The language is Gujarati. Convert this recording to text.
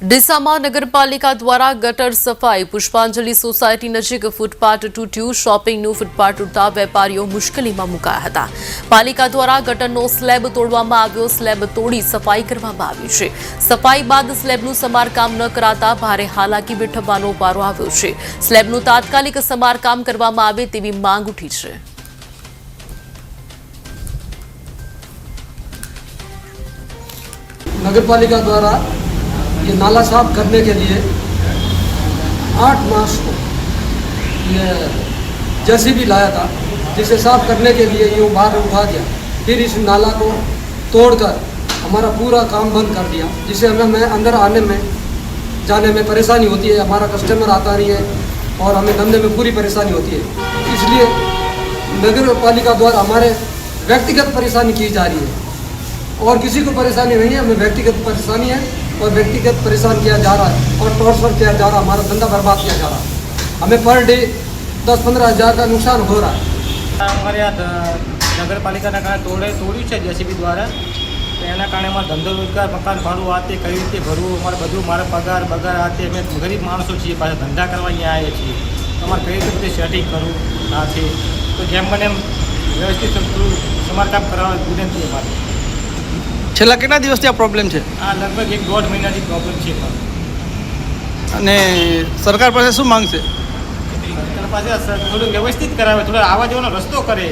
ડીસામાં નગરપાલિકા દ્વારા ગટર સફાઈ, પુષ્પાંજલિ સોસાયટી નજીક ફૂટપાથ તૂટ્યું. શોપિંગનું ફૂટપાથ તૂટતા વેપારીઓ મુશ્કેલીમાં મુકાયા હતા. પાલિકા દ્વારા ગટરનો સ્લેબ તોડવામાં આવ્યો. સ્લેબ તોડી સફાઈ કરવામાં આવી છે. સફાઈ બાદ સ્લેબનું સમારકામ ન કરાતા ભારે હાલાકી વેઠવાનો વારો આવ્યો છે. સ્લેબનું તાત્કાલિક સમારકામ કરવામાં આવે તેવી માંગ ઉઠી છે. નગરપાલિકા દ્વારા ये नाला साफ़ करने के लिए आठ मार्च को ये जैसी भी लाया था, जिसे साफ़ करने के लिए ये बाहर उठा दिया। फिर इस नाला को तोड़कर हमारा पूरा काम बंद कर दिया जिससे हमें, मैं अंदर आने में, जाने में परेशानी होती है। हमारा कस्टमर आता नहीं है और हमें धंधे में पूरी परेशानी होती है। इसलिए नगर पालिका द्वारा हमारे व्यक्तिगत परेशानी की जा रही है। और किसी को परेशानी नहीं है, हमें व्यक्तिगत परेशानी है। और व्यक्तिगत परेशान किया जा रहा है और टॉर्चर किया जा रहा है हमारा धंधा बर्बाद किया जा रहा है हमें पर डे दस पंद्रह हज़ार का नुकसान हो रहा है અમારે આ ધ- નગરપાલિકાના કારણે તોડે તોડ્યું છે જેસીબી દ્વારા તો એના કારણે અમારો ધંધો રોજગાર મકાન ભાડું આ તે કઈ રીતે ભરવું અમારે બધું મારે પગાર બગાર આ તે અમે ગરીબ માણસો છીએ પાછા ધંધા કરવા અહીંયા આવીએ છીએ તો અમારે કઈ રીતે બધું સેટિંગ કરવું આ છે તો જેમ બને એમ વ્યવસ્થિત થોડું સમારકામ કરાવવા વિનંતી અમારી છેલ્લા કેટલા દિવસથી આ પ્રોબ્લેમ છે? આ લગભગ એક દોઢ મહિનાથી પ્રોબ્લેમ છે અને સરકાર પાસે શું માંગશે સરકાર પાસે થોડું વ્યવસ્થિત કરાવે થોડો આવવા જવાનો રસ્તો કરે.